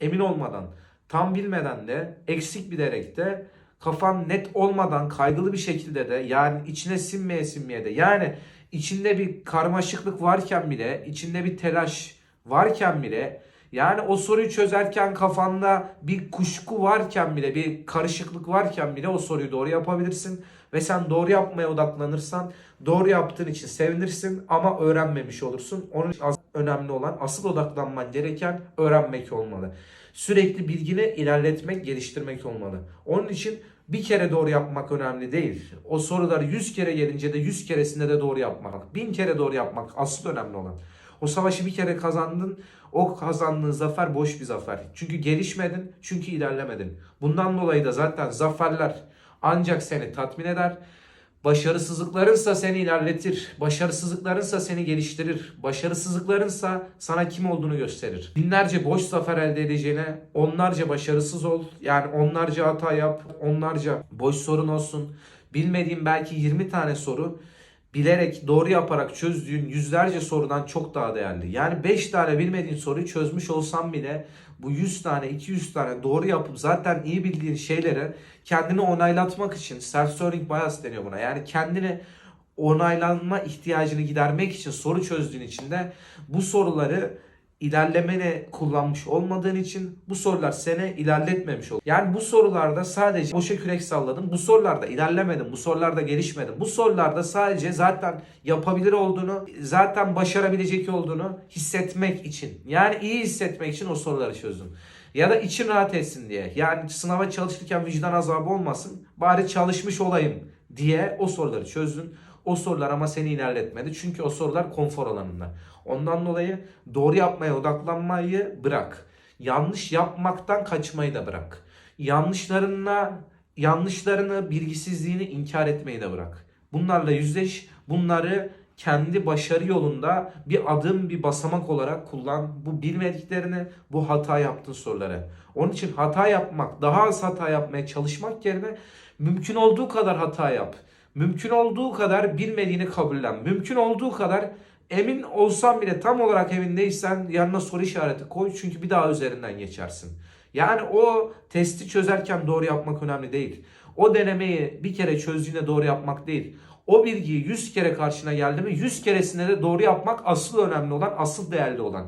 emin olmadan, tam bilmeden de, eksik bilerek de, kafan net olmadan, kaygılı bir şekilde de, yani içine sinmeye sinmeye de, yani içinde bir karmaşıklık varken bile, içinde bir telaş varken bile, yani o soruyu çözerken kafanda bir kuşku varken bile, bir karışıklık varken bile o soruyu doğru yapabilirsin. Ve sen doğru yapmaya odaklanırsan doğru yaptığın için sevinirsin ama öğrenmemiş olursun. Onun için önemli olan, asıl odaklanman gereken öğrenmek olmalı. Sürekli bilgini ilerletmek, geliştirmek olmalı. Onun için bir kere doğru yapmak önemli değil. O soruları 100 kere gelince de 100 keresinde de doğru yapmak. 1000 kere doğru yapmak asıl önemli olan. O savaşı bir kere kazandın. O kazandığın zafer boş bir zafer. Çünkü gelişmedin, çünkü ilerlemedin. Bundan dolayı da zaten zaferler ancak seni tatmin eder. Başarısızlıklarınsa seni ilerletir. Başarısızlıklarınsa seni geliştirir. Başarısızlıklarınsa sana kim olduğunu gösterir. Binlerce boş zafer elde edeceğine onlarca başarısız ol. Yani onlarca hata yap. Onlarca boş sorun olsun. Bilmediğin belki 20 tane soru bilerek doğru yaparak çözdüğün yüzlerce sorudan çok daha değerli. Yani 5 tane bilmediğin soruyu çözmüş olsan bile bu 100 tane 200 tane doğru yapıp zaten iyi bildiğin şeylere kendini onaylatmak için self-serving bias deniyor buna. Yani kendini onaylanma ihtiyacını gidermek için soru çözdüğün için de bu soruları ilerlemene kullanmış olmadığın için bu sorular seni ilerletmemiş olur. Yani bu sorularda sadece boşa kürek salladın. Bu sorularda ilerlemedin. Bu sorularda gelişmedin. Bu sorularda sadece zaten yapabilir olduğunu, zaten başarabilecek olduğunu hissetmek için. Yani iyi hissetmek için o soruları çözdün. Ya da için rahat etsin diye. Yani sınava çalışırken vicdan azabı olmasın. Bari çalışmış olayım diye o soruları çözdün. O sorular ama seni ilerletmedi. Çünkü o sorular konfor alanında. Ondan dolayı doğru yapmaya odaklanmayı bırak. Yanlış yapmaktan kaçmayı da bırak. Yanlışlarına yanlışlarını, bilgisizliğini inkar etmeyi de bırak. Bunlarla yüzleş. Bunları kendi başarı yolunda bir adım, bir basamak olarak kullan. Bu bilmediklerini, bu hata yaptığın soruları. Onun için hata yapmak, daha az hata yapmaya çalışmak yerine mümkün olduğu kadar hata yap. Mümkün olduğu kadar bilmediğini kabullen. Mümkün olduğu kadar emin olsan bile tam olarak emin değilsen yanına soru işareti koy. Çünkü bir daha üzerinden geçersin. Yani o testi çözerken doğru yapmak önemli değil. O denemeyi bir kere çözdüğünde doğru yapmak değil. O bilgiyi 100 kere karşına geldi mi 100 keresinde de doğru yapmak asıl önemli olan, asıl değerli olan.